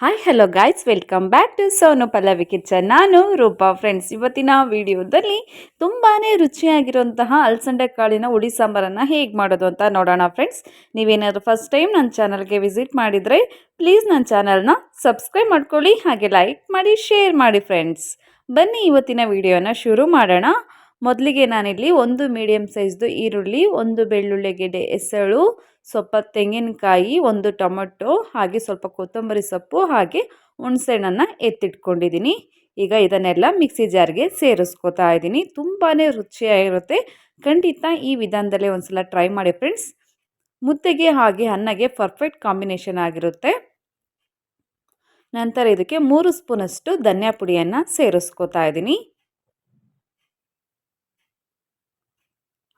Hi hello guys welcome back to Sonu Pallavi kitchen ನಾನು Roopa. Friends ಇವತ್ತಿನ ವಿಡಿಯೋದಲ್ಲಿ ತುಂಬಾ ರುಚಿಯಾಗಿರುವಂತಹ ಅಲಸಂಡೆ ಕಾಳಿನ ಹುಳಿ ಸಾಂಬಾರನ್ನು ಹೇಗೆ ಮಾಡೋದು ಅಂತ ನೋಡೋಣ ಫ್ರೆಂಡ್ಸ್ ನೀವೇನಾದರೂ ಫಸ್ಟ್ ಟೈಮ್ ನನ್ನ ಚಾನಲ್ಗೆ ವಿಸಿಟ್ ಮಾಡಿದರೆ ಪ್ಲೀಸ್ ನನ್ನ ಚಾನಲ್ನ ಸಬ್ಸ್ಕ್ರೈಬ್ ಮಾಡ್ಕೊಳ್ಳಿ, ಹಾಗೆ ಲೈಕ್ ಮಾಡಿ ಶೇರ್ ಮಾಡಿ ಫ್ರೆಂಡ್ಸ್ ಬನ್ನಿ ಇವತ್ತಿನ ವಿಡಿಯೋನ ಶುರು ಮಾಡೋಣ. ಮೊದಲಿಗೆ ನಾನಿಲ್ಲಿ ಒಂದು ಮೀಡಿಯಮ್ ಸೈಜ್ದು ಈರುಳ್ಳಿ, ಒಂದು ಬೆಳ್ಳುಳ್ಳಿ ಗೆಡ್ಡೆ ಎಸಳು ಸ್ವಲ್ಪ ತೆಂಗಿನಕಾಯಿ, ಒಂದು ಟೊಮೊಟೊ, ಹಾಗೆ ಸ್ವಲ್ಪ ಕೊತ್ತಂಬರಿ ಸೊಪ್ಪು, ಹಾಗೆ ಹುಣಸೆಹಣ್ಣನ್ನು ಎತ್ತಿಟ್ಕೊಂಡಿದ್ದೀನಿ. ಈಗ ಇದನ್ನೆಲ್ಲ ಮಿಕ್ಸಿ ಜಾರ್ಗೆ ಸೇರಿಸ್ಕೋತಾ ಇದ್ದೀನಿ. ತುಂಬಾ ರುಚಿಯಾಗಿರುತ್ತೆ. ಖಂಡಿತ ಈ ವಿಧಾನದಲ್ಲೇ ಒಂದ್ಸಲ ಟ್ರೈ ಮಾಡಿ ಫ್ರೆಂಡ್ಸ್ ಮುದ್ದೆಗೆ ಹಾಗೆ ಅನ್ನಗೆ ಪರ್ಫೆಕ್ಟ್ ಕಾಂಬಿನೇಷನ್ ಆಗಿರುತ್ತೆ. ನಂತರ ಇದಕ್ಕೆ ಮೂರು ಸ್ಪೂನಷ್ಟು ಧನಿಯಾ ಪುಡಿಯನ್ನು ಸೇರಿಸ್ಕೋತಾ ಇದ್ದೀನಿ.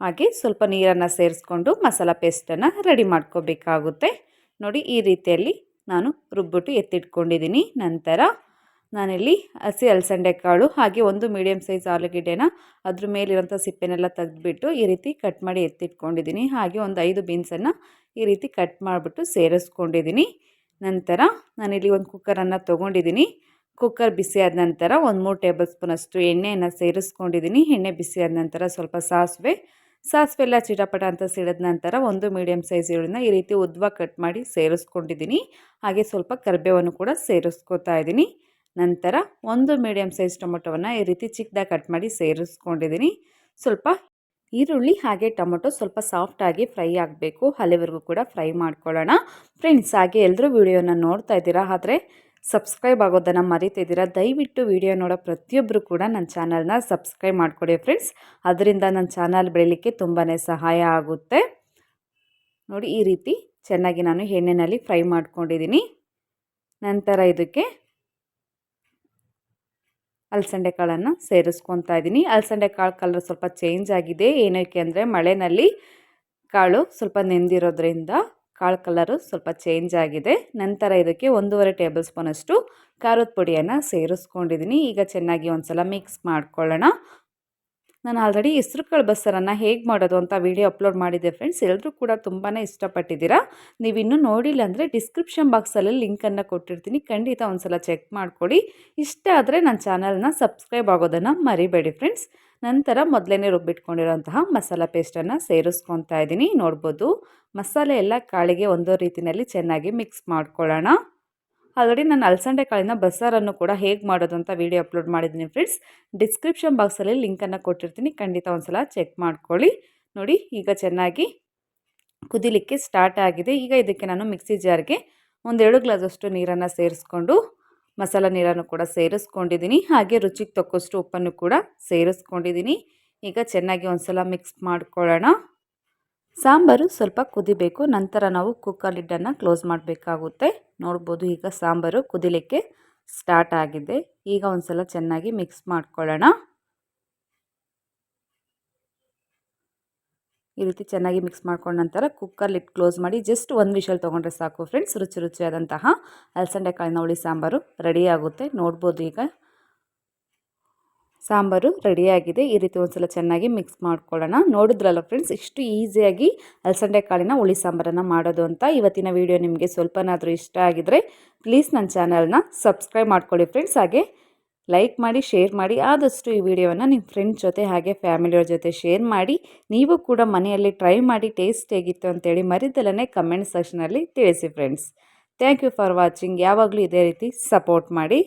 ಹಾಗೆ ಸ್ವಲ್ಪ ನೀರನ್ನು ಸೇರಿಸ್ಕೊಂಡು ಮಸಾಲ ಪೇಸ್ಟನ್ನು ರೆಡಿ ಮಾಡ್ಕೋಬೇಕಾಗುತ್ತೆ. ನೋಡಿ, ಈ ರೀತಿಯಲ್ಲಿ ನಾನು ರುಬ್ಬಿಟ್ಟು ಎತ್ತಿಟ್ಕೊಂಡಿದ್ದೀನಿ. ನಂತರ ನಾನಿಲ್ಲಿ ಹಸಿ ಅಲಸಂಡೆ ಕಾಳು ಹಾಗೆ ಒಂದು ಮೀಡಿಯಮ್ ಸೈಜ್ ಆಲೂಗೆಡ್ಡೆನ ಅದ್ರ ಮೇಲಿರೋಂಥ ಸಿಪ್ಪೆನೆಲ್ಲ ತೆಗೆದ್ಬಿಟ್ಟು ಈ ರೀತಿ ಕಟ್ ಮಾಡಿ ಎತ್ತಿಟ್ಕೊಂಡಿದ್ದೀನಿ. ಹಾಗೆ ಒಂದು ಐದು ಬೀನ್ಸನ್ನು ಈ ರೀತಿ ಕಟ್ ಮಾಡಿಬಿಟ್ಟು ಸೇರಿಸ್ಕೊಂಡಿದ್ದೀನಿ. ನಂತರ ನಾನಿಲ್ಲಿ ಒಂದು ಕುಕ್ಕರನ್ನು ತೊಗೊಂಡಿದ್ದೀನಿ. ಕುಕ್ಕರ್ ಬಿಸಿ ಆದ ನಂತರ ಒಂದು ಮೂರು ಟೇಬಲ್ ಸ್ಪೂನಷ್ಟು ಎಣ್ಣೆಯನ್ನು ಸೇರಿಸ್ಕೊಂಡಿದ್ದೀನಿ. ಎಣ್ಣೆ ಬಿಸಿ ಆದ ನಂತರ ಸ್ವಲ್ಪ ಸಾಸಿವೆ ಸಾಸಿವೆಲ್ಲ ಚಿಟಪಟ ಅಂತ ಸಿಡಿದ ನಂತರ ಒಂದು ಮೀಡಿಯಮ್ ಸೈಜ್ ಈರುಳ್ಳಿನ ಈ ರೀತಿ ಉದ್ವ ಕಟ್ ಮಾಡಿ ಸೇರಿಸ್ಕೊಂಡಿದ್ದೀನಿ. ಹಾಗೆ ಸ್ವಲ್ಪ ಕರಿಬೇವನ್ನು ಕೂಡ ಸೇರಿಸ್ಕೊತಾ ಇದ್ದೀನಿ. ನಂತರ ಒಂದು ಮೀಡಿಯಮ್ ಸೈಜ್ ಟೊಮೊಟೊವನ್ನು ಈ ರೀತಿ ಚಿಕ್ಕದಾಗಿ ಕಟ್ ಮಾಡಿ ಸೇರಿಸ್ಕೊಂಡಿದ್ದೀನಿ. ಸ್ವಲ್ಪ ಈರುಳ್ಳಿ ಹಾಗೆ ಟೊಮೊಟೊ ಸ್ವಲ್ಪ ಸಾಫ್ಟಾಗಿ ಫ್ರೈ ಆಗಬೇಕು. ಅಲ್ಲಿವರೆಗೂ ಕೂಡ ಫ್ರೈ ಮಾಡ್ಕೊಳ್ಳೋಣ. ಫ್ರೆಂಡ್ಸ್ ಹಾಗೆ ಎಲ್ಲರೂ ವಿಡಿಯೋನ ನೋಡ್ತಾ ಇದ್ದೀರಾ? ಆದರೆ ಸಬ್ಸ್ಕ್ರೈಬ್ ಆಗೋದನ್ನು ಮರಿತಿದ್ದೀರಾ? ದಯವಿಟ್ಟು ವಿಡಿಯೋ ನೋಡೋ ಪ್ರತಿಯೊಬ್ಬರು ಕೂಡ ನನ್ನ ಚಾನಲ್ನ ಸಬ್ಸ್ಕ್ರೈಬ್ ಮಾಡಿಕೊಡಿ ಫ್ರೆಂಡ್ಸ್. ಅದರಿಂದ ನನ್ನ ಚಾನಲ್ ಬೆಳಿಲಿಕ್ಕೆ ತುಂಬಾ ಸಹಾಯ ಆಗುತ್ತೆ. ನೋಡಿ, ಈ ರೀತಿ ಚೆನ್ನಾಗಿ ನಾನು ಎಣ್ಣೆಯಲ್ಲಿ ಫ್ರೈ ಮಾಡ್ಕೊಂಡಿದ್ದೀನಿ. ನಂತರ ಇದಕ್ಕೆ ಅಲಸಂಡೆ ಕಾಳನ್ನು ಸೇರಿಸ್ಕೊತಾ ಇದ್ದೀನಿ. ಅಲಸಂಡೆ ಕಾಳು ಕಲರ್ ಸ್ವಲ್ಪ ಚೇಂಜ್ ಆಗಿದೆ. ಏನಕ್ಕೆ ಅಂದರೆ ಮಳೆಯಲ್ಲಿ ಕಾಳು ಸ್ವಲ್ಪ ನೆಂದಿರೋದ್ರಿಂದ ಕಾಳು ಕಲರು ಸ್ವಲ್ಪ ಚೇಂಜ್ ಆಗಿದೆ. ನಂತರ ಇದಕ್ಕೆ ಒಂದೂವರೆ ಟೇಬಲ್ ಸ್ಪೂನಷ್ಟು ಖಾರದ ಪುಡಿಯನ್ನು ಸೇರಿಸ್ಕೊಂಡಿದ್ದೀನಿ ಈಗ ಚೆನ್ನಾಗಿ ಒಂದು ಸಲ ಮಿಕ್ಸ್ ಮಾಡ್ಕೊಳ್ಳೋಣ. ನಾನು ಆಲ್ರೆಡಿ ಹೆಸ್ರು ಕಾಳು ಬಸ್ಸರನ್ನು ಹೇಗೆ ಮಾಡೋದು ಅಂತ ವಿಡಿಯೋ ಅಪ್ಲೋಡ್ ಮಾಡಿದ್ದೆ ಫ್ರೆಂಡ್ಸ್ ಎಲ್ಲರೂ ಕೂಡ ತುಂಬಾ ಇಷ್ಟಪಟ್ಟಿದ್ದೀರಾ? ನೀವು ಇನ್ನೂ ನೋಡಿಲ್ಲ ಅಂದರೆ ಡಿಸ್ಕ್ರಿಪ್ಷನ್ ಬಾಕ್ಸಲ್ಲಿ ಲಿಂಕನ್ನು ಕೊಟ್ಟಿರ್ತೀನಿ. ಖಂಡಿತ ಒಂದು ಸಲ ಚೆಕ್ ಮಾಡಿಕೊಡಿ ಇಷ್ಟ ಆದರೆ ನನ್ನ ಚಾನಲ್ನ ಸಬ್ಸ್ಕ್ರೈಬ್ ಆಗೋದನ್ನು ಮರಿಬೇಡಿ ಫ್ರೆಂಡ್ಸ್ ನಂತರ ಮೊದಲೇ ರುಬ್ಬಿಟ್ಕೊಂಡಿರೋಂತಹ ಮಸಾಲ ಪೇಸ್ಟನ್ನು ಸೇರಿಸ್ಕೊತಾ ಇದ್ದೀನಿ. ನೋಡ್ಬೋದು ಮಸಾಲೆ ಎಲ್ಲ ಕಾಳಿಗೆ ಒಂದೋ ರೀತಿಯಲ್ಲಿ ಚೆನ್ನಾಗಿ ಮಿಕ್ಸ್ ಮಾಡ್ಕೊಳ್ಳೋಣ. ಆಲ್ರೆಡಿ ನಾನು ಅಲಸಂಡೆ ಕಾಳಿನ ಬಸ್ಸಾರನ್ನು ಕೂಡ ಹೇಗೆ ಮಾಡೋದು ಅಂತ ವೀಡಿಯೋ ಅಪ್ಲೋಡ್ ಮಾಡಿದ್ದೀನಿ ಫ್ರೆಂಡ್ಸ್ ಡಿಸ್ಕ್ರಿಪ್ಷನ್ ಬಾಕ್ಸಲ್ಲಿ ಲಿಂಕನ್ನು ಕೊಟ್ಟಿರ್ತೀನಿ. ಖಂಡಿತ ಒಂದು ಸಲ ಚೆಕ್ ಮಾಡ್ಕೊಳ್ಳಿ. ನೋಡಿ, ಈಗ ಚೆನ್ನಾಗಿ ಕುದಿಲಿಕ್ಕೆ ಸ್ಟಾರ್ಟ್ ಆಗಿದೆ. ಈಗ ಇದಕ್ಕೆ ನಾನು ಮಿಕ್ಸಿ ಜಾರ್ಗೆ ಒಂದೆರಡು ಗ್ಲಾಸಷ್ಟು ನೀರನ್ನು ಸೇರಿಸ್ಕೊಂಡು ಮಸಾಲ ನೀರನ್ನು ಕೂಡ ಸೇರಿಸ್ಕೊಂಡಿದ್ದೀನಿ. ಹಾಗೆ ರುಚಿಗೆ ತಕ್ಕಷ್ಟು ಉಪ್ಪನ್ನು ಕೂಡ ಸೇರಿಸ್ಕೊಂಡಿದ್ದೀನಿ. ಈಗ ಚೆನ್ನಾಗಿ ಒಂದು ಸಲ ಮಿಕ್ಸ್ ಮಾಡ್ಕೊಳ್ಳೋಣ. ಸಾಂಬಾರು ಸ್ವಲ್ಪ ಕುದಿಬೇಕು. ನಂತರ ನಾವು ಕುಕ್ಕರ್ ಲಿಡ್ಡನ್ನು ಕ್ಲೋಸ್ ಮಾಡಬೇಕಾಗುತ್ತೆ. ನೋಡ್ಬೋದು ಈಗ ಸಾಂಬಾರು ಕುದಿಲಿಕ್ಕೆ ಸ್ಟಾರ್ಟ್ ಆಗಿದೆ. ಈಗ ಒಂದು ಸಲ ಚೆನ್ನಾಗಿ ಮಿಕ್ಸ್ ಮಾಡ್ಕೊಳ್ಳೋಣ. ಈ ರೀತಿ ಚೆನ್ನಾಗಿ ಮಿಕ್ಸ್ ಮಾಡ್ಕೊಂಡ ನಂತರ ಕುಕ್ಕರ್ ಲಿಟ್ ಕ್ಲೋಸ್ ಮಾಡಿ ಜಸ್ಟ್ ಒಂದು ವಿಷಲ್ ತೊಗೊಂಡ್ರೆ ಸಾಕು ಫ್ರೆಂಡ್ಸ್ ರುಚಿ ರುಚಿಯಾದಂತಹ ಅಲಸಂಡೆ ಕಾಳಿನ ಹುಳಿ ಸಾಂಬಾರು ರೆಡಿ ಆಗುತ್ತೆ. ನೋಡ್ಬೋದು ಈಗ ಸಾಂಬಾರು ರೆಡಿಯಾಗಿದೆ ಈ ರೀತಿ ಒಂದ್ಸಲ ಚೆನ್ನಾಗಿ ಮಿಕ್ಸ್ ಮಾಡ್ಕೊಳ್ಳೋಣ. ನೋಡಿದ್ರಲ್ಲ ಫ್ರೆಂಡ್ಸ್ ಇಷ್ಟು ಈಸಿಯಾಗಿ ಅಲಸಂಡೆ ಕಾಳಿನ ಹುಳಿ ಸಾಂಬಾರನ್ನು ಮಾಡೋದು ಅಂತ ಇವತ್ತಿನ ವಿಡಿಯೋ ನಿಮಗೆ ಸ್ವಲ್ಪನಾದರೂ ಇಷ್ಟ ಆಗಿದರೆ ಪ್ಲೀಸ್ ನನ್ನ ಚಾನಲ್ನ ಸಬ್ಸ್ಕ್ರೈಬ್ ಮಾಡ್ಕೊಳ್ಳಿ ಫ್ರೆಂಡ್ಸ್ ಹಾಗೆ ಲೈಕ್ ಮಾಡಿ ಶೇರ್ ಮಾಡಿ, ಆದಷ್ಟು ಈ ವಿಡಿಯೋವನ್ನು ನಿಮ್ಮ ಫ್ರೆಂಡ್ಸ್ ಜೊತೆ ಹಾಗೆ ಫ್ಯಾಮಿಲಿಯವ್ರ ಜೊತೆ ಶೇರ್ ಮಾಡಿ. ನೀವು ಕೂಡ ಮನೆಯಲ್ಲಿ ಟ್ರೈ ಮಾಡಿ ಟೇಸ್ಟ್ ಹೇಗಿತ್ತು ಅಂತೇಳಿ ಮರಿದಲ್ಲೇ ಕಮೆಂಟ್ ಸೆಕ್ಷನಲ್ಲಿ ತಿಳಿಸಿ friends thank you for watching ಯಾವಾಗಲೂ ಇದೇ ರೀತಿ ಸಪೋರ್ಟ್ ಮಾಡಿ.